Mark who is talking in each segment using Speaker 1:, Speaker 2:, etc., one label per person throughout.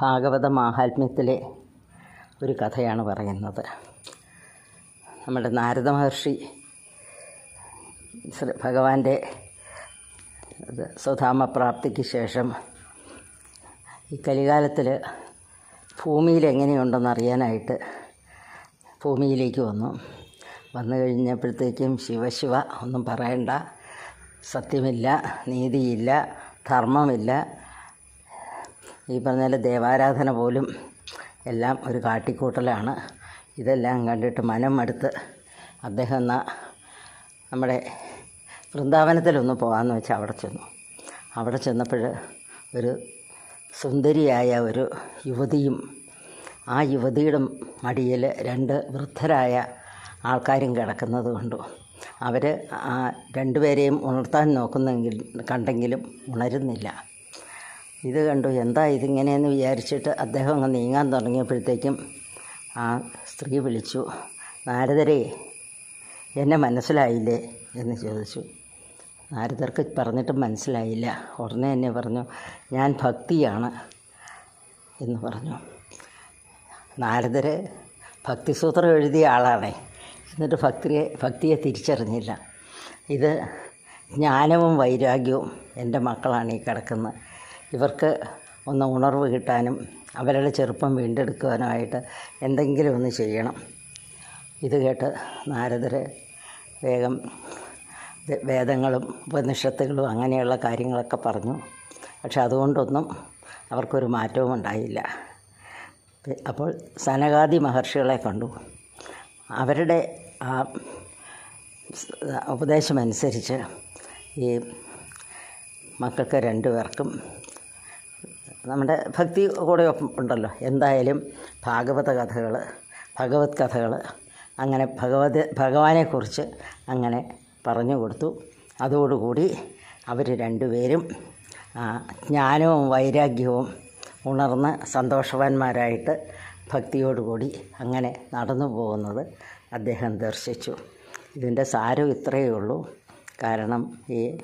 Speaker 1: ഭാഗവത മാഹാത്മ്യത്തിലെ ഒരു കഥയാണ് പറയുന്നത്. നമ്മുടെ നാരദ മഹർഷി ഭഗവാന്റെ സ്വധാമപ്രാപ്തിക്ക് ശേഷം ഈ കലികാലത്തിൽ ഭൂമിയിൽ എങ്ങനെയുണ്ടെന്ന് അറിയാനായിട്ട് ഭൂമിയിലേക്ക് വന്നു. വന്നു കഴിഞ്ഞപ്പോഴത്തേക്കും ശിവശിവ ഒന്നും പറയണ്ട. സത്യമില്ല നീതിയില്ല ധർമ്മമില്ല. ഈ പറഞ്ഞ ദേവാരാധന പോലും എല്ലാം ഒരു കാട്ടിക്കൂട്ടലാണ്. ഇതെല്ലാം കണ്ടിട്ട് മനം മടുത്ത് അദ്ദേഹം എന്നാ നമ്മുടെ വൃന്ദാവനത്തിലൊന്ന് പോകാമെന്ന് വെച്ചാൽ അവിടെ ചെന്നു. അവിടെ ചെന്നപ്പോൾ ഒരു സുന്ദരിയായ ഒരു യുവതിയും ആ യുവതിയുടെ മടിയിൽ രണ്ട് വൃദ്ധരായ ആൾക്കാരും കിടക്കുന്നത് കണ്ടു. അവർ ആ രണ്ടുപേരെയും ഉണർത്താൻ നോക്കുന്നെങ്കിൽ കണ്ടെങ്കിലും ഉണരുന്നില്ല. ഇത് കണ്ടു. എന്താ ഇതിങ്ങനെയെന്ന് വിചാരിച്ചിട്ട് അദ്ദേഹം അങ്ങ് നീങ്ങാൻ തുടങ്ങിയപ്പോഴത്തേക്കും ആ സ്ത്രീ വിളിച്ചു നാരദരെ എന്നെ മനസ്സിലായില്ലേ? എന്ന് ചോദിച്ചു. നാരദർക്ക് പറഞ്ഞിട്ട് മനസ്സിലായില്ല. ഉടനെ എന്നെ പറഞ്ഞു ഞാൻ ഭക്തിയാണ് എന്ന് പറഞ്ഞു. നാരദർ ഭക്തിസൂത്രം എഴുതിയ ആളാണേ. എന്നിട്ട് ഭക്തിയെ ഭക്തിയെ തിരിച്ചറിഞ്ഞില്ല. ഇത് ജ്ഞാനവും വൈരാഗ്യവും എന്റെ മക്കളാണ് ഈ കിടക്കുന്നത്. ഇവർക്ക് ഒന്ന് ഉണർവ് കിട്ടാനും അവരുടെ ചെറുപ്പം വീണ്ടെടുക്കുവാനുമായിട്ട് എന്തെങ്കിലും ഒന്ന് ചെയ്യണം. ഇത് കേട്ട് നാരദർ വേഗം വേദങ്ങളും ഉപനിഷത്തുകളും അങ്ങനെയുള്ള കാര്യങ്ങളൊക്കെ പറഞ്ഞു. പക്ഷെ അതുകൊണ്ടൊന്നും അവർക്കൊരു മാറ്റവും ഉണ്ടായില്ല. അപ്പോൾ സനകാദി മഹർഷികളെ കണ്ടു. അവരുടെ ആ ഉപദേശമനുസരിച്ച് ഈ മക്കൾക്ക് രണ്ടുപേർക്കും നമ്മുടെ ഭക്തി കൂടെ ഉണ്ടല്ലോ. എന്തായാലും ഭാഗവത കഥകൾ ഭഗവത് കഥകൾ അങ്ങനെ ഭഗവത് ഭഗവാനെക്കുറിച്ച് അങ്ങനെ പറഞ്ഞു കൊടുത്തു. അതോടുകൂടി അവർ രണ്ടുപേരും ജ്ഞാനവും വൈരാഗ്യവും ഉണർന്ന് സന്തോഷവാന്മാരായിട്ട് ഭക്തിയോടുകൂടി അങ്ങനെ നടന്നു പോകുന്നത് അദ്ദേഹം ദർശിച്ചു. ഇതിന്റെ സാരം ഇത്രയേ ഉള്ളൂ. കാരണം ഈ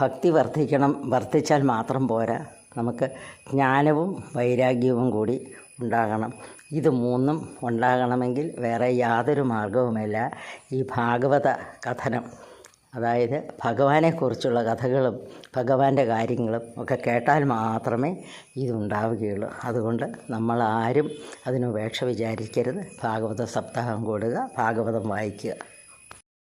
Speaker 1: ഭക്തി വർദ്ധിക്കണം വർദ്ധിച്ചാൽ മാത്രം പോരാ. നമുക്ക് ജ്ഞാനവും വൈരാഗ്യവും കൂടി ഉണ്ടാകണം. ഇത് മൂന്നും ഉണ്ടാകണമെങ്കിൽ വേറെ യാതൊരു മാർഗവുമല്ല. ഈ ഭാഗവത കഥനം അതായത് ഭഗവാനെക്കുറിച്ചുള്ള കഥകളും ഭഗവാന്റെ കാര്യങ്ങളും ഒക്കെ കേട്ടാൽ മാത്രമേ ഇതുണ്ടാവുകയുള്ളൂ. അതുകൊണ്ട് നമ്മൾ ആരും അതിന് ഉപേക്ഷ വിചാരിക്കരുത്. ഭാഗവത സപ്താഹം കൂടുക ഭാഗവതം വായിക്കുക.